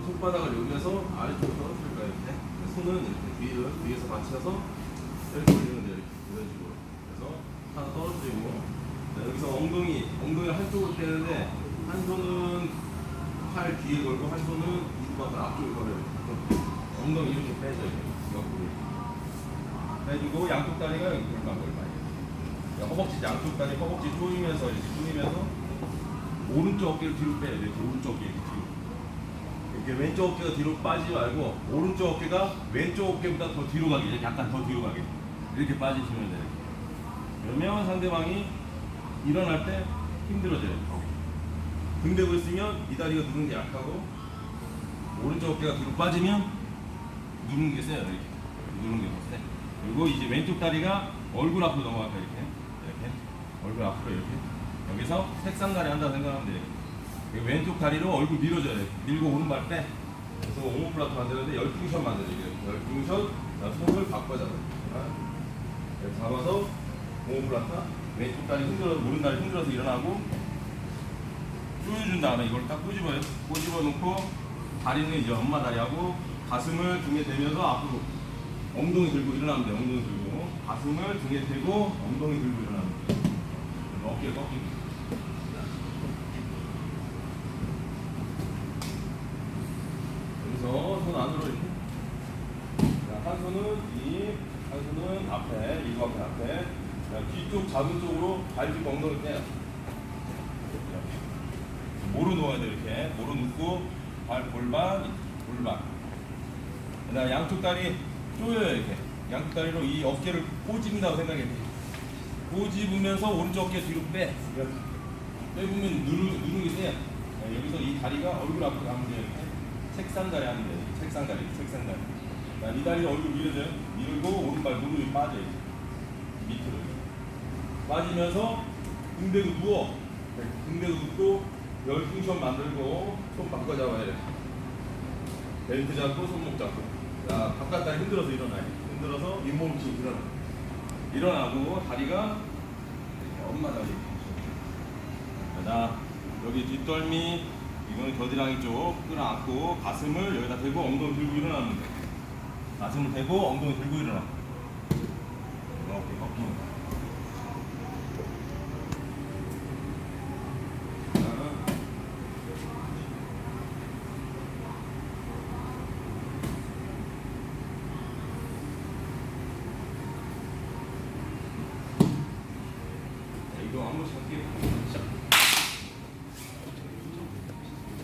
어, 손바닥을 여기에서 아래쪽으로 떨어뜨릴 거예요. 이렇게. 손은 이렇게 뒤를 뒤에서 받쳐서 이렇게 올리면 돼요. 이렇게. 이런 식으로. 그래서 하나 떨어뜨리고 자, 여기서 엉덩이, 엉덩이를 한쪽으로 빼는데 한 손은 팔 뒤에 걸고 한 손은 이두박을 앞쪽에 걸어요. 엉덩이 이렇게 빼줘요. 옆으로. 빼주고 양쪽 다리가 여기 봐요. 자, 허벅지 양쪽 다리 허벅지 조이면서 이렇게 조이면서 오른쪽 어깨를 뒤로 빼야. 이렇게 오른쪽 어깨 뒤로. 이렇게 왼쪽 어깨가 뒤로 빠지지 말고 오른쪽 어깨가 왼쪽 어깨보다 더 뒤로 가게 이렇게 약간 더 뒤로 가게 이렇게 빠지시면 돼요. 그러면 상대방이 일어날 때 힘들어져요. 등 대고 있으면 이 다리가 누르는 게 약하고 오른쪽 어깨가 뒤로 빠지면 누르는 게 세요. 이렇게 누르는 게더 세. 그리고 이제 왼쪽 다리가 얼굴 앞으로 넘어갈까 이렇게 이렇게 얼굴 앞으로 이렇게 여기서 색상다리 한다 생각하면 돼요. 이 왼쪽 다리로 얼굴 밀어줘야 돼. 밀고 오른발 빼. 그래서 오므플라트 만드는데 열중샷 만들어요. 이게. 열중샷, 자, 손을 바꿔 잡아요. 이렇게 잡아서 오므플라트, 왼쪽 다리 흔들어서, 오른 다리 흔들어서 일어나고, 조여준 다음에 이걸 딱 꼬집어요. 꼬집어 놓고, 다리는 이제 엄마 다리하고, 가슴을 등에 대면서 앞으로 엉덩이 들고 일어나면 돼요. 엉덩이 들고. 가슴을 등에 대고, 엉덩이 들고 일어나면 돼요. 어깨 꺾이고. 손 안으로 이렇게. 자, 한 손은 뒤, 한 손은 앞에, 이거 앞에 앞에. 자, 뒤쪽 잡은 쪽으로 발뒤 엉덩이 떼요. 모로 놓아야 돼 이렇게. 모로 놓고 발 골반, 골반. 그다음 양쪽 다리 조여요 이렇게. 양쪽 다리로 이 어깨를 꼬집는다고 생각해. 꼬집으면서 오른쪽 어깨 뒤로 빼. 빼보면 누르, 누르는 게 세요. 자, 여기서 이 다리가 얼굴 앞으로 가면 돼요. 이렇게. 책상 다리 하면 돼요. 책상 다리, 책상 다리. 자, 이 다리 얼굴 밀어줘요. 밀고 오른발 무릎이 빠져요. 밑으로. 빠지면서 등 대고 누워. 네, 등 대고 눕고 열중션 만들고 손 바꿔 잡아야 돼. 벨트 잡고 손목 잡고. 자, 바깥 다리 흔들어서 일어나요. 흔들어서 잇몸 치고 일어나. 일어나고 다리가 엄마 다리. 자, 여기 뒷덜미, 이거는 겨드랑이 쪽 끌어안고 가슴을 여기다 대고 엉덩이 들고 돼. 가슴을 대고 엉덩이 들고 일어나. 이렇게 꺾이는 거. 이거 한번 잡기 시작.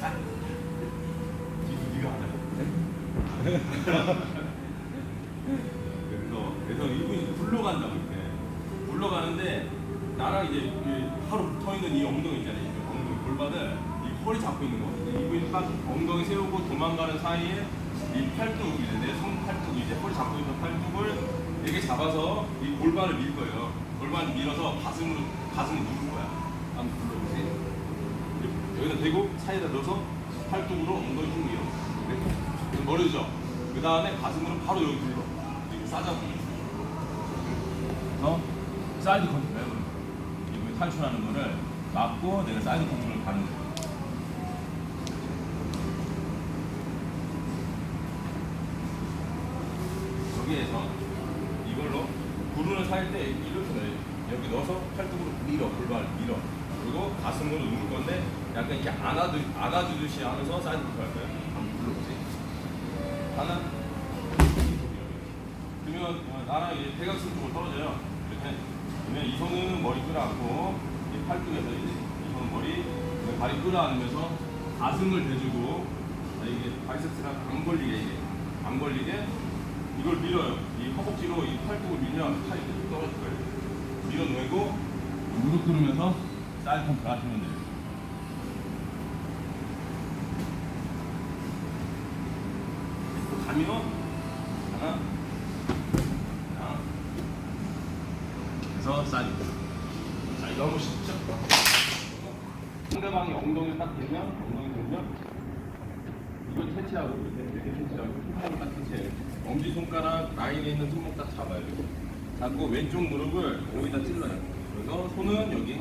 자, 이렇게. 이 스케일 안 돼요. 뒤도 네가 하자. 그래서 그래서 이분이 굴러간다고 이렇게 굴러가는데 나랑 이제 이 바로 붙어 있는 이 엉덩이 있잖아요. 이 엉덩이 골반을 이 허리 잡고 있는 거. 이분이 딱 엉덩이 세우고 도망가는 사이에 이 팔뚝이 있는데 손 팔뚝 이제 허리 잡고 있는 팔뚝을 이렇게 잡아서 이 골반을 밀 거예요. 골반을 밀어서 가슴으로. 한번 불러보세요. 여기다 대고 사이에다 넣어서 팔뚝으로 엉덩이 쭉 밀어. 이렇게. 멀어지죠? 그 다음에 가슴으로 바로 여기 눌러. 이렇게 싸잡고. 어? 사이드 컨트롤. 이거 탈출하는 거를 막고 내가 사이드 컨트롤 가는 거야. 여기에서 이걸로 구른을 살때 이렇게. 여기 넣어서 팔뚝으로 밀어, 골반을 밀어. 그리고 가슴으로 누를 건데 약간 이렇게 안아주, 안아주듯이 하면서 사이드 컨트롤 할 거예요. 한번 불러보세요. 하나, 그러면 어, 나랑 이제 대각선 쪽으로 떨어져요. 이렇게. 그러면 이 손은 머리 끌어안고 이 팔뚝에서 이제 이 손은 머리, 다리 끌어안으면서 가슴을 대주고 자, 이게 바이셉스랑 안 걸리게 이게 안 걸리게 이걸 밀어요. 이 허벅지로 이 팔뚝을 밀면 팔이 계속 떨어질 거예요. 밀어내고 무릎 꿇으면서 사이 펌프 하시면 돼요. 그 가면 하나 하나 그래서 사이 사이 너무 쉽죠? 상대방이 엉덩이 딱 대면 엉덩이 대면 이걸 캐치하고 이렇게 캐치하고 손목을 딱 캐치해 엄지손가락 라인에 있는 손목 딱 잡아야 돼요 게. 잡고 왼쪽 무릎을 여기다 찔러요. 그래서 손은 여기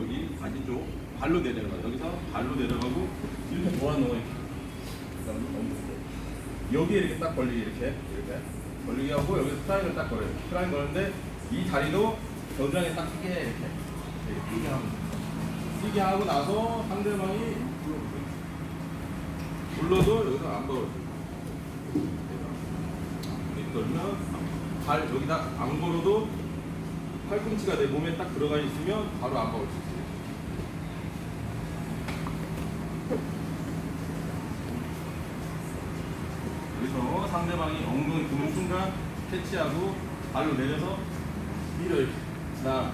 여기 바지 쪽 발로 내려가요. 여기서 발로 내려가고 이렇게 모아 넣어요. 그다음에 이렇게 딱 걸리게 이렇게 이렇게 걸리게 하고 여기서 트라이를 딱 걸어요. 트라이 걸는데 이 다리도 겨드랑이에 딱 끼게 이렇게 이렇게 돼요. 끼게 하고 나서 상대방이 불러도 여기서 안 걸어요. 이렇게 걸면 발 여기다 안 걸어도 팔꿈치가 내 몸에 딱 들어가 있으면 바로 안 걸을 수 있어요. 그래서 상대방이 엉덩이 드는 순간 캐치하고 발로 내려서 밀어요. 나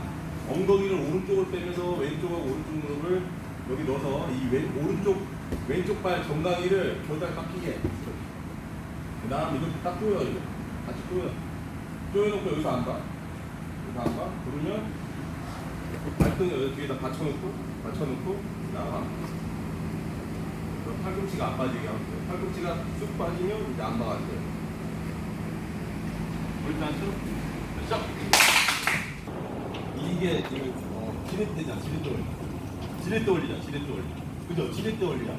엉덩이를 오른쪽으로 빼면서 왼쪽하고 오른쪽 무릎을 여기 넣어서 이 왼, 오른쪽 왼쪽 발 정강이를 딱 끼게. 그 다음 이거 딱 이거 같이 조여. 조여놓고 여기서 안 가. 여기서 안 가. 그러면 발등을 여기 뒤에다 받쳐놓고 받쳐놓고 나가. 팔꿈치가 안 빠지게 하면 돼요. 팔꿈치가 쑥 빠지면 이제 안 막아도 돼요. 일단 쭉. 시작. 이게 이거 어, 지렛대잖아. 지렛대 올리. 지렛대 올리자. 지렛대 올리. 그죠? 지렛대 올리자.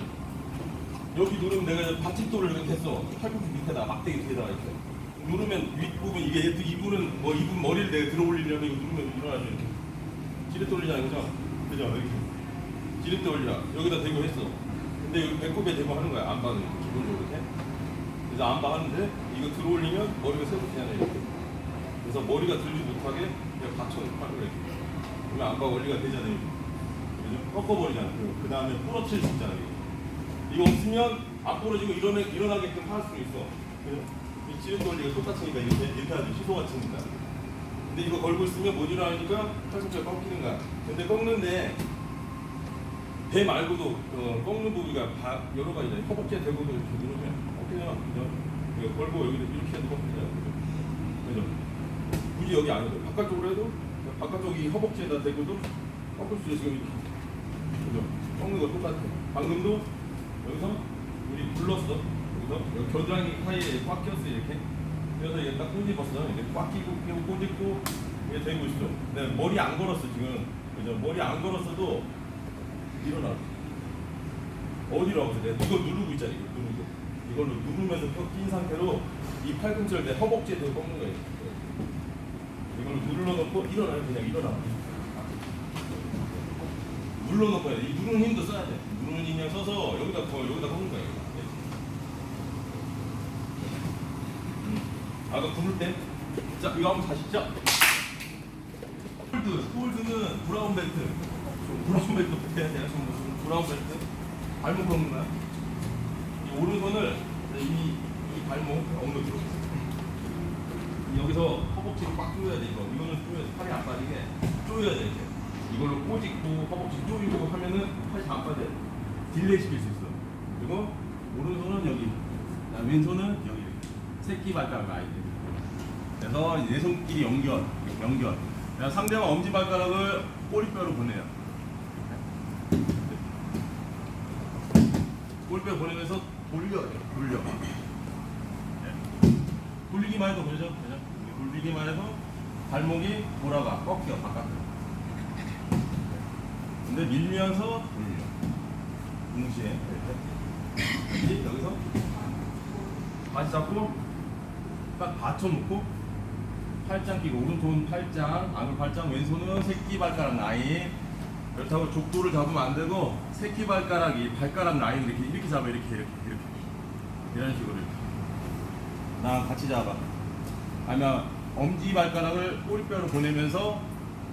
여기 누르면 내가 받침돌을 이렇게 했어. 팔꿈치 밑에다 막대기 뒤에다가 이렇게. 누르면 윗부분 이게 이분은 뭐 이분 머리를 내가 들어 올리려면 이거 누르면 일어나죠. 지렛대 올리자 이거죠? 그죠? 이렇게. 지렛대 올리자. 여기다 대고 했어. 근데 여기 배꼽에 대고 하는 거야. 안방은 기본적으로 이렇게. 그래서 안방 하는데 이거 들어 올리면 머리가 세워지잖아요. 이렇게. 그래서 머리가 들지 못하게 그냥 받쳐놓고 하는 거예요. 그러면 안방 원리가 되잖아요. 그죠? 꺾어버리잖아요. 그 다음에 부러뜨릴 수 있잖아요. 이거 없으면 안 부러지고 일어나, 일어나게끔 할 수 있어. 그죠? 이 지렛대 원리가 똑같으니까 이렇게, 하죠. 시소 같으니까. 근데 이거 걸고 있으면 못 일어나니까 팔꿈치가 꺾이는 거야. 근데 꺾는데 배 말고도 어, 꺾는 부위가 다 여러 가지다. 허벅지에 대고도 이렇게 누르면. 그죠? 이거 걸고 여기 이렇게 해도 꺾이잖아. 그죠? 굳이 여기 안 해도 바깥쪽으로 해도 바깥쪽이 허벅지에다 대고도 꺾을 수 있어 지금 이렇게. 그죠? 꺾는 거 똑같아. 방금도 여기서 우리 불렀어. 여기서 여기 겨드랑이 사이에 꽉 꼈어 이렇게. 그래서 이게 딱 꼬집었어. 이제 꽉 끼고 끼고 꼬집고 이게 되고 있어. 근데 머리 안 걸었어 지금. 그죠? 머리 안 걸었어도 일어나. 어디로 하고 내가 이거 누르고 있잖아. 이거 누르고. 이걸로 누르면서 껴낀 상태로 이 팔꿈치를 내 허벅지에 대고 꺾는 거예요. 이걸로 눌러놓고 일어나요. 그냥 일어나. 눌러놓고 해야 돼. 이 누르는 힘도 써야 돼. 누르는 힘 그냥 써서 여기다 더 여기다 꺾는 거예요. 네. 음. 아까 부를 때. 자, 이거 한번 다시 시작. 홀드. 홀드는 브라운 벨트. 좀 브라운 벨트 해야? 좀, 좀 브라운 벨트. 발목 거야. 이 오른손을 이, 이 발목 엉덩이 들어. 여기서 허벅지를 꽉 조여야 돼 이거 이거는 조여야 돼 팔이 안 빠지게 조여야 돼 이렇게 이걸로 꼬집고 허벅지 조이고 하면은 팔이 안 빠져 딜레이 시킬 수 있어 그리고 오른손은 여기 왼손은 여기 새끼 발가락 라인 그래서 내 손끼리 연결 연결. 상대방 엄지 발가락을 꼬리뼈로 보내요. 꼬리뼈 보내면서 돌려야 돼 돌려. 돌리기만 해도 그죠? 그죠? 돌리기만 해서 발목이 돌아가 꺾여 바깥으로. 근데 밀면서 돌려 동시에. 여기서 다시 잡고 딱 받쳐놓고 팔짱 끼고 오른손 팔짱 안으로 팔짱 왼손은 새끼 발가락 라인. 그렇다고 족도를 잡으면 안 되고 새끼 발가락이 발가락 라인 이렇게 이렇게 잡아 이렇게 이렇게 이렇게. 이런 식으로 이렇게. 나랑 같이 잡아. 아니면 엄지 발가락을 꼬리뼈로 보내면서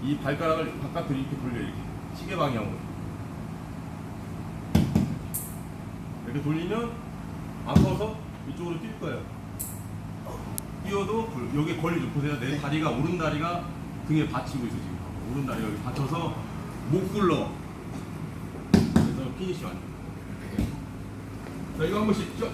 이 발가락을 바깥으로 이렇게 돌려 이렇게. 시계 방향으로. 이렇게 돌리면 아파서 이쪽으로 뛸 거예요. 뛰어도 불- 여기 걸리죠. 보세요. 내 다리가 오른 다리가 등에 받치고 있어 지금. 오른 다리가 여기 받쳐서 못 굴러. 그래서 피니시 완. 자 이거 한 번씩 쭉.